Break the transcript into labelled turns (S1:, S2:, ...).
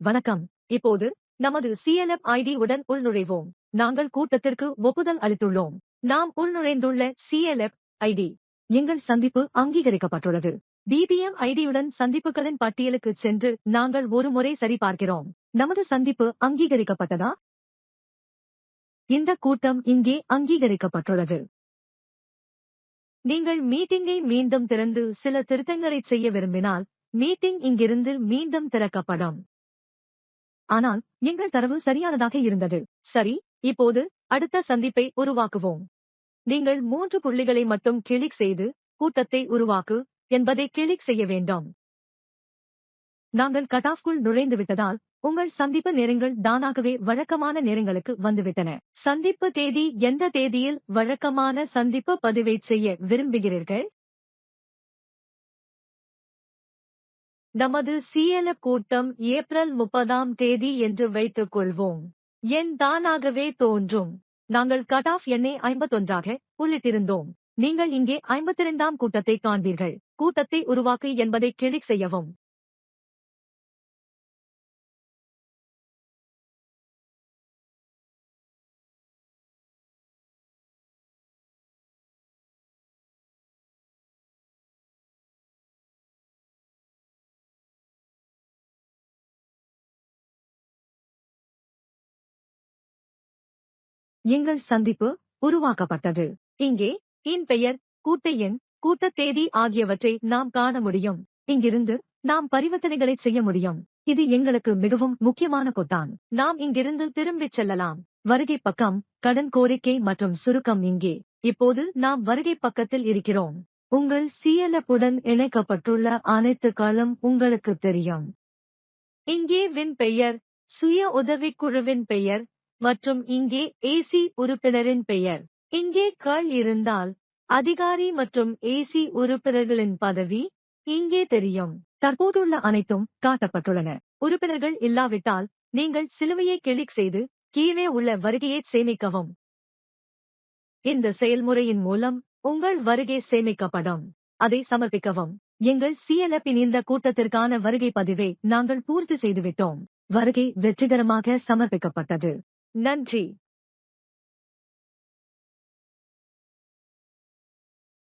S1: வணக்கம். இப்போது நமது சிஎல்எப் ஐடி உடன் உள்நுழைவோம். நாங்கள் கூட்டத்திற்கு ஒப்புதல் அளித்துள்ளோம். நாம் உள்நுழைந்துள்ள சிஎல்எப் ஐடி எங்கள் சந்திப்பு அங்கீகரிக்கப்பட்டுள்ளது. பிபிஎம் ஐடியுடன் சந்திப்புகளின் பட்டியலுக்கு சென்று நாங்கள் ஒரு முறை சரிபார்க்கிறோம். நமது சந்திப்பு அங்கீகரிக்கப்பட்டதா? இந்த கூட்டம் இங்கே அங்கீகரிக்கப்பட்டுள்ளது. நீங்கள் மீட்டிங்கை மீண்டும் திறந்து சில திருத்தங்களை செய்ய விரும்பினால் மீட்டிங் இங்கிருந்து மீண்டும் திறக்கப்படும். ஆனால் எங்கள் தரவு சரியானதாக இருந்தது. சரி இப்போது அடுத்த சந்திப்பை உருவாக்குவோம். நீங்கள் மூன்று புள்ளிகளை மட்டும் கிளிக் செய்து கூட்டத்தை உருவாக்கு என்பதை கிளிக் செய்ய வேண்டும். நாங்கள் கட்டாஃப்குள் நுழைந்து விட்டதால் உங்கள் சந்திப்பு நேரங்கள் தானாகவே வழக்கமான நேரங்களுக்கு வந்துவிட்டன. சந்திப்பு தேதி எந்த தேதியில் வழக்கமான சந்திப்பு பதிவை செய்ய விரும்புகிறீர்கள்? நமது சிஎல்எஃப் கூட்டம் ஏப்ரல் முப்பதாம் தேதி என்று வைத்துக் கொள்வோம் எண் தானாகவே தோன்றும். நாங்கள் கட் ஆஃப் எண்ணை ஐம்பத்தொன்றாக உள்ளிட்டிருந்தோம். நீங்கள் இங்கே ஐம்பத்திரண்டாம் கூட்டத்தை காண்பீர்கள். கூட்டத்தை உருவாக்கு என்பதை கிளிக் செய்யவும். எங்கள் சந்திப்பு உருவாக்கப்பட்டது. இங்கே என் பெயர் கூட்ட எண் கூட்ட தேதி ஆகியவற்றை நாம் காண முடியும். இங்கிருந்து நாம் பரிவர்த்தனைகளை செய்ய முடியும். இது எங்களுக்கு மிகவும் முக்கியமான கொத்தான் நாம் இங்கிருந்து திரும்பிச் செல்லலாம். வருகை பக்கம் கடன் கோரிக்கை மற்றும் சுருக்கம் இங்கே. இப்போது நாம் வருகை பக்கத்தில் இருக்கிறோம். உங்கள் சிஎல்எஃப் உடன் இணைக்கப்பட்டுள்ள அனைத்து காலம் உங்களுக்கு தெரியும். இங்கே வின் பெயர் சுய உதவிக்குழுவின் பெயர் மற்றும் இங்கே ஏசி உறுப்பினரின் பெயர். இங்கே கள் இருந்தால் அதிகாரி மற்றும் ஏசி உறுப்பினர்களின் பதவி இங்கே தெரியும். தற்போதுள்ள அனைத்தும் காட்டப்பட்டுள்ளன. உறுப்பினர்கள் இல்லாவிட்டால் நீங்கள் சிலுவையை கிளிக் செய்து கீழே உள்ள வருகையை சேமிக்கவும். இந்த செயல்முறையின் மூலம் உங்கள் வருகை சேமிக்கப்படும். அதை சமர்ப்பிக்கவும். எங்கள் சிஎல்எப்பின் இந்த கூட்டத்திற்கான வருகை பதிவை நாங்கள் பூர்த்தி செய்துவிட்டோம். வருகை வெற்றிகரமாக சமர்ப்பிக்கப்பட்டது. நன்றி